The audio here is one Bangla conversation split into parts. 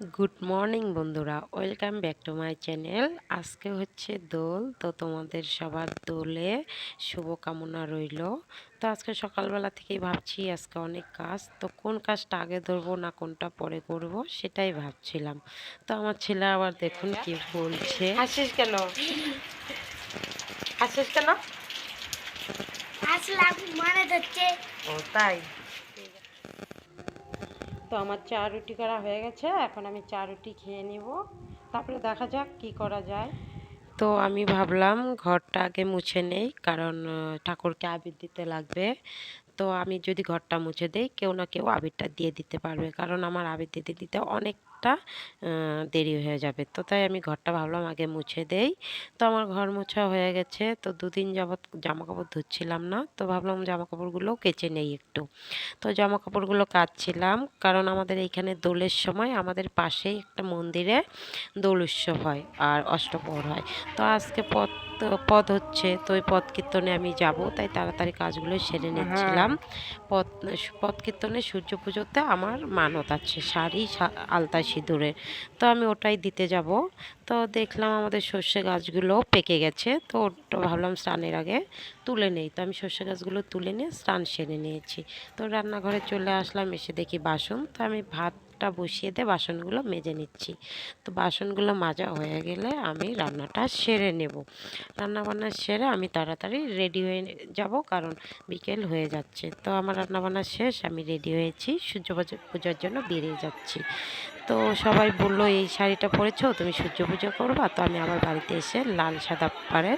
গুড মর্নিং বন্ধুরা welcome back to my channel. আজকে হচ্ছে দোল তো তোমাদের সবার দোলে শুভকামনা রইল। তো আজকে সকালবেলা থেকেই ভাবছি আজকে অনেক কাজ তো কোন কাজটা আগে ধরবো না কোনটা পরে করব সেটাই ভাবছিলাম। তো আমার ছেলে আবার দেখুন কি বলছে। হাসিস কেন? হাসিস কেন? আসলাম মানে হচ্ছে ও তাই? তো আমার চা রুটি করা হয়ে গেছে, এখন আমি চা রুটি খেয়ে নিব। তারপরে দেখা যাক কি করা যায়। তো আমি ভাবলাম ঘরটা আগে মুছে নেই, কারণ ঠাকুরকে আবির দিতে লাগবে। তো আমি যদি ঘরটা মুছে দেই, কেউ না কেউ আবিরটা দিয়ে দিতে পারবে, কারণ আমার আবির দিতে দিতে অনেকটা দেরি হয়ে যাবে। তো তাই আমি ঘরটা ভাবলাম আগে মুছে দেই। তো আমার ঘর মোছা হয়ে গেছে, তো দুদিন যাবৎ জামা কাপড় ধুচ্ছিলাম না, তো ভাবলাম জামা কাপড়গুলো কেচে নেই একটু। তো জামা কাপড়গুলো কাচছিলাম, কারণ আমাদের এইখানে দোলের সময় আমাদের পাশেই একটা মন্দিরে দোল উৎসব হয়, আর অষ্টপ্রহর হয়। তো আজকে পথ পদ হচ্ছে তো ওই পথ কীর্তনে আমি যাব তাই তাড়াতাড়ি কাজগুলো সেরে নিচ্ছিলাম। পথ পথ কীর্তনে সূর্য পুজোতে আমার মানত আছে শাড়ি আলতা সিঁদুরে তো আমি ওটাই দিতে যাব। তো দেখলাম আমাদের সর্ষে গাছগুলো পেকে গেছে তো ওটা ভাবলাম স্নানের আগে তুলে নেই। তো আমি সর্ষে গাছগুলো তুলে নিয়ে স্নান সেরে নিয়েছি। তো রান্নাঘরে চলে আসলাম এসে দেখি বাসন। তো আমি ভাতটা বসিয়ে দিয়ে বাসনগুলো মেজে নিচ্ছি। তো বাসনগুলো মাজা হয়ে গেলে আমি রান্নাটা সেরে নেব। রান্না বান্না সেরে আমি তাড়াতাড়ি রেডি হয়ে যাব কারণ বিকেল হয়ে যাচ্ছে। তো আমার রান্নাবান্না শেষ, আমি রেডি হয়েছি। সূর্য পূজার জন্য বেরিয়ে যাচ্ছি। তো সবাই বলল, এই শাড়িটা পরেছো? তুমি সূর্য পুজো করবা? তো আমি আমার বাড়িতে এসে লাল সাদা পাড়ের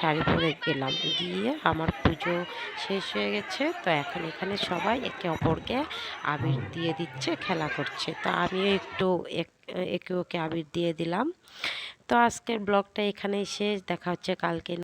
শাড়ি পরে গেলাম। গিয়ে আমার পুজো শেষ হয়ে গেছে। তো এখন এখানে সবাই একে অপরকে আবির দিয়ে দিচ্ছে, খেলা করছে। তো আমিও একটু এক- একে ওকে আবির দিয়ে দিলাম। তো আজকের ব্লগটা এখানেই শেষ। দেখা হচ্ছে কালকে।